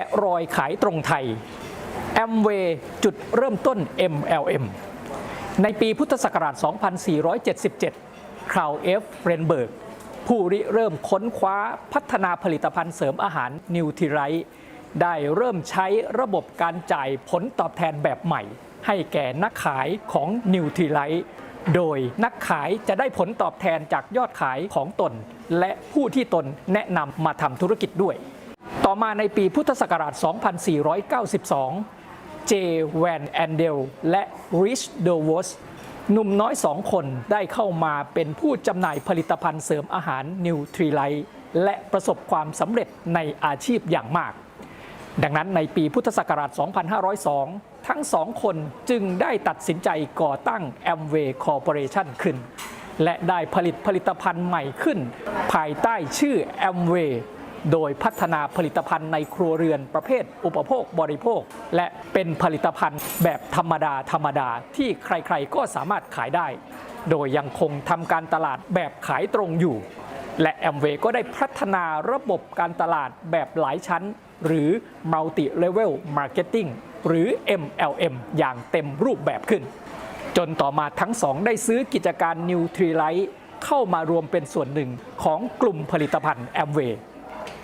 ะรอยขายตรงไทยแอมเวย์จุดเริ่มต้น MLM ในปีพุทธศักราช 2477 คราวเอฟเรนเบิร์ก ผู้ริเริ่มค้นคว้าพัฒนาผลิตภัณฑ์เสริมอาหารนิวท r ไรได้เริ่มใช้ระบบการจ่ายผลตอบแทนแบบใหม่ ให้แก่นักขายของนิวท r ไรโดยนักขายจะได้ผลตอบแทนจากยอดขายของตน และผู้ที่ตนแนะนำมาทำธุรกิจด้วย ต่อมาในปีพุทธศักราช 2492 เจแวนแอนเดลและริชเดวอสหนุ่มน้อยสองคนได้เข้ามาเป็นผู้จำหน่ายผลิตภัณฑ์เสริมอาหารนิวทรีไลท์และประสบความสำเร็จในอาชีพอย่างมาก ดังนั้นในปีพุทธศักราช 2502 ทั้งสองคนจึงได้ตัดสินใจก่อตั้ง Amway Corporation ขึ้น และได้ผลิตผลิตภัณฑ์ใหม่ขึ้น ภายใต้ชื่อ Amway โดยพัฒนาผลิตภัณฑ์ในครัวเรือนประเภทอุปโภคบริโภค และเป็นผลิตภัณฑ์แบบธรรมดาธรรมดาที่ใครๆก็สามารถขายได้ โดยยังคงทำการตลาดแบบขายตรงอยู่ และแอมเวย์ก็ได้พัฒนาระบบการตลาดแบบหลายชั้น หรือ Multi Level Marketing หรือ MLM อย่างเต็มรูปแบบขึ้น จนต่อมาทั้งสองได้ซื้อกิจการ New t r i l i g h t เข้ามารวมเป็นส่วนหนึ่งของกลุ่มผลิตภัณฑ์แอมเวย์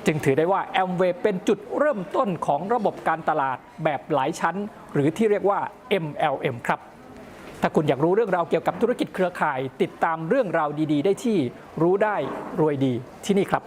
จึงถือได้ว่าแอมเวย์เป็นจุดเริ่มต้นของระบบการตลาดแบบหลายชั้น หรือที่เรียกว่า MLM ครับ ถ้าคุณอยากรู้เรื่องราวเกี่ยวกับธุรกิจเครือข่าย ติดตามเรื่องราวดี ๆ ได้ที่รู้ได้รวยดีที่นี่ครับ